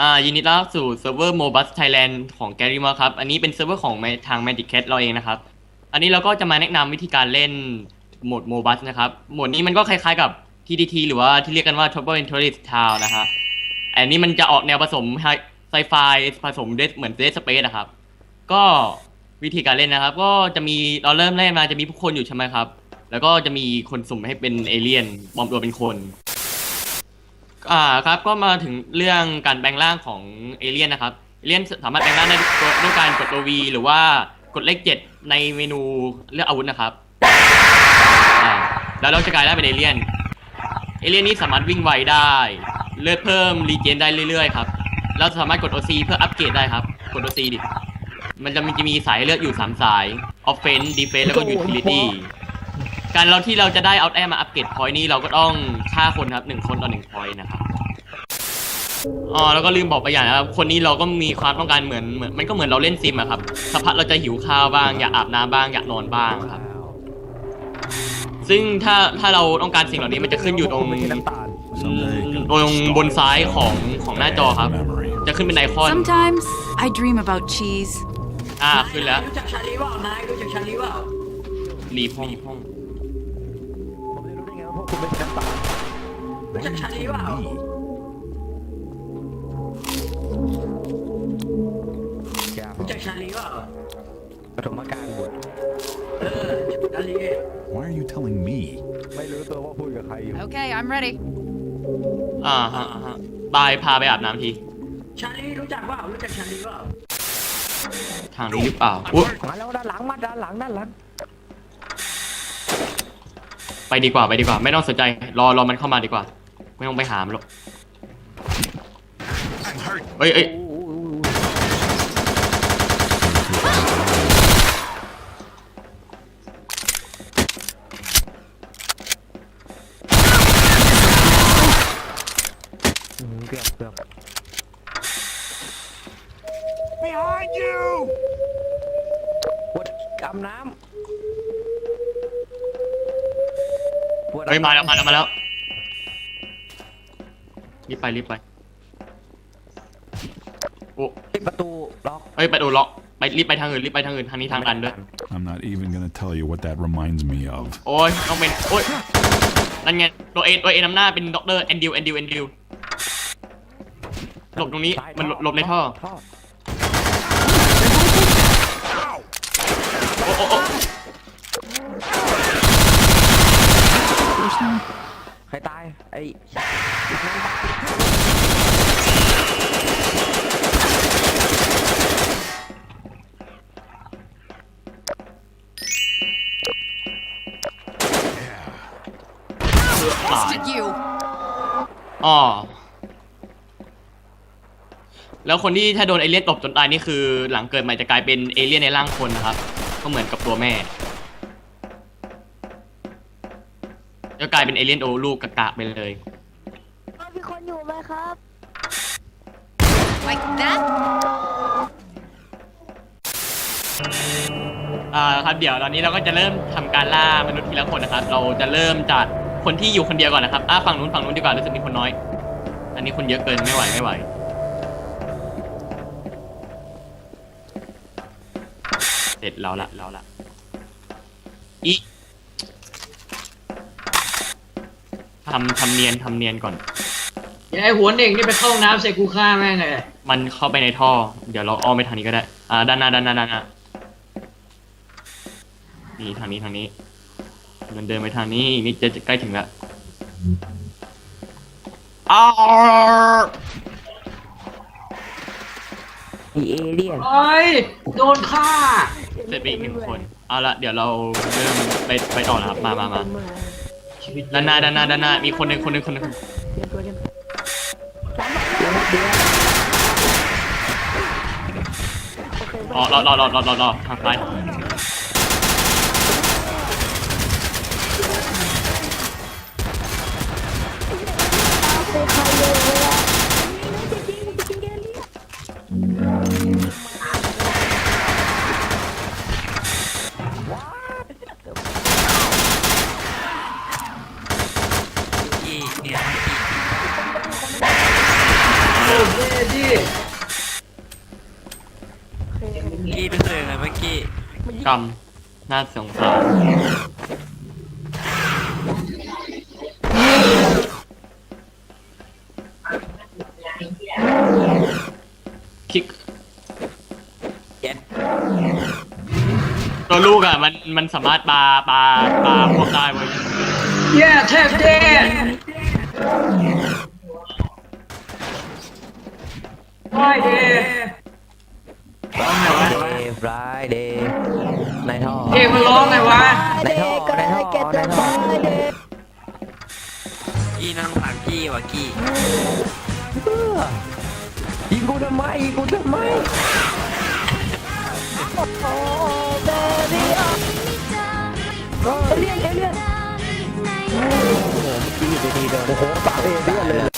อ่ายินดีต้อนรับสู่เซิร์ฟเวอร์ Mobus Thailand ของแกรี่มาครับ อันนี้เป็นเซิร์ฟเวอร์ของทาง Magic Cat เราเองนะครับ อันนี้เราก็จะมาแนะนำวิธีการเล่นโหมด Mobus นะครับ โหมดนี้มันก็คล้ายๆกับ TTT หรือว่าที่เรียกกันว่า Trouble in Tourist Town นะฮะอันนี้มันจะออกแนวผสมไซไฟผสมเดเหมือน Dead Space นะครับ ก็วิธีการเล่นนะครับ ก็จะมีเราเริ่มแรกมาจะมีผู้คนอยู่ใช่ไหมครับ แล้วก็จะมีคนสุ่มให้เป็นเอเลี่ยนปลอมตัวเป็นคน อ่าครับก็มาถึงเรื่องการแปลงร่างของเอเลี่ยนนะครับเอเลี่ยนสามารถแปลงร่างได้ด้วยการกดตัว V หรือว่ากดเลขเจ็ดในเมนูเลือกอาวุธนะครับอ่าแล้วเราจะกลายได้เป็นเอเลี่ยนเอเลี่ยนนี้สามารถวิ่งไวได้เลือดเพิ่มรีเจนได้เรื่อยๆครับแล้วสามารถกด OC เพื่ออัปเกรดได้ครับ กด OC ดิมันจะมีจะมีสายเลือดอยู่3สาย Offense Defense แล้วก็ Utility การเราที่เราจะได้เอาแต้มมาอัปเกรดพอยต์นี้เราก็ต้องฆ่าคนครับหนึ่งคนต่อหนึ่งพอยต์นะครับอ๋อแล้วก็ลืมบอกไปอย่างนะครับคนนี้เราก็มีความต้องการเหมือนเหมือนมันก็เหมือนเราเล่นซิมอะครับสักพักเราจะหิวข้าวบ้างอยากอาบน้ำบ้างอยากนอนบ้างครับ ซึ่งถ้าถ้าเราต้องการสิ่งเหล่านี้มันจะขึ้นอยู่ตรง ไม่ใช่น้ำตาล ตรงบนซ้ายของของหน้าจอครับ จะขึ้นเป็นไอคอน Sometimes I dream about cheese. อ่า ขึ้นแล้วรู้จักชาลีเปล่านายรู้จักชาลีเปล่า รีบห้อง คุณไม่ใช่น้ำตาลรู้จักชาลีเปล่าแก้วรู้จักชาลีเปล่าปฐมการบทเออชาลี Why are you telling me? ไม่รู้ตัวว่าพูดกับใครอยู่ Okay, I'm ready. อ่าฮะอ่าฮะบายพาไปอาบน้ำที ชาลีรู้จักเปล่ารู้จักชาลีเปล่าทางนี้หรือเปล่าอุ๊ยมาแล้วด้านหลังมาด้านหลังด้านหลัง ไปดีกว่าไปดีกว่า ไม่ต้องสนใจ รอรอมันเข้ามาดีกว่า ไม่ต้องไปหามันหรอก I'm hurt. เอ้ยเอ้ยอืมเกือบเกือบ Behind you! ปวดกำน้ำ เฮ้ยมาแล้วมาแล้วมาแล้วรีบไปรีบไปโอ้ปิดประตูล็อกเฮ้ยไปดูล็อกไปรีบไปทางอื่นรีบไปทางอื่นทางนี้ทางกันด้วย I'm not even gonna tell you what that reminds me of. โอ้ยต้องเป็นโอ้ยนั่นไงตัวเอตัวเอนำหน้าเป็นด็อกเตอร์แอนดิวแอนดิวแอนดิวหลบตรงนี้ซ้ายมันหลบหลบในท่อท่อโอ้โอ้โอ้ ใครตายไอ้ตาย Did you? อ๋อแล้วคนที่ถ้าโดนเอเลี่ยนตบจนตายนี่คือ หลังเกิดใหม่จะกลายเป็นเอเลี่ยนในร่างคนนะครับ ก็เหมือนกับตัวแม่ จะกลายเป็นเอเลี่ยนโอลูกกะกะไปเลย มีคนอยู่ไหมครับ Like that? อ่าครับเดี๋ยวตอนนี้เราก็จะเริ่มทำการล่ามนุษย์ทีละคนนะครับ เราจะเริ่มจากคนที่อยู่คนเดียวก่อนนะครับอ่าฝั่งนู้นฝั่งนู้นดีกว่ารู้สึกมีคนน้อย อันนี้คนเยอะเกินไม่ไหวไม่ไหว เสร็จเราละเราละอี ทำทำเนียนทำเนียนก่อนยังไงหัวเน่งนี่ไปเข้าห้องน้ำใส่กูฆ่าแม่งเลยมันเข้าไปในท่อ เดี๋ยวเราอ้อมไปทางนี้ก็ได้ อ่า ด้านหน้าด้านหน้าด้านหน้านี่ทางนี้ทางนี้เดินเดินไปทางนี้อีกนิดจะจะใกล้ถึงแล้วอ้าวไอ้เอเลี่ยนโอ้ยโดนฆ่า เสร็จไปอีกหนึ่งคน เอาละเดี๋ยวเราเริ่มไปไปต่อนะครับ มามามาชีวิต ด้านหน้าด้านหน้าด้านหน้ามีคนหนึ่งคนหนึ่งคนหนึ่งเตรเรีเดี๋เดี๋อเรอรอรอรอรอรอทางซ้ายไปเกรรมน่าสงสารคิกเจ็ดตัวลูกอะ มันมันสามารถปาปาปาพวกได้เว้ยแย่แทบเด็ดไม่เด็ดร้องไงวะเดย์ฟรายเดย์ ในท่อเพลงมันร้องไงวะในท่อในท่อเก็ตในเตอร์ท่อไฟเดย์กี้นั่งผ่านกี้ว่ะกี้ยิงกูทำไมยิงกูทำไมโอ้เบบี้เอเลี่ยนเอเลี่ยนโอ้โหเมื่อกี้อยู่ดีๆเดินโอ้โหปากเอเลี่ยนเลย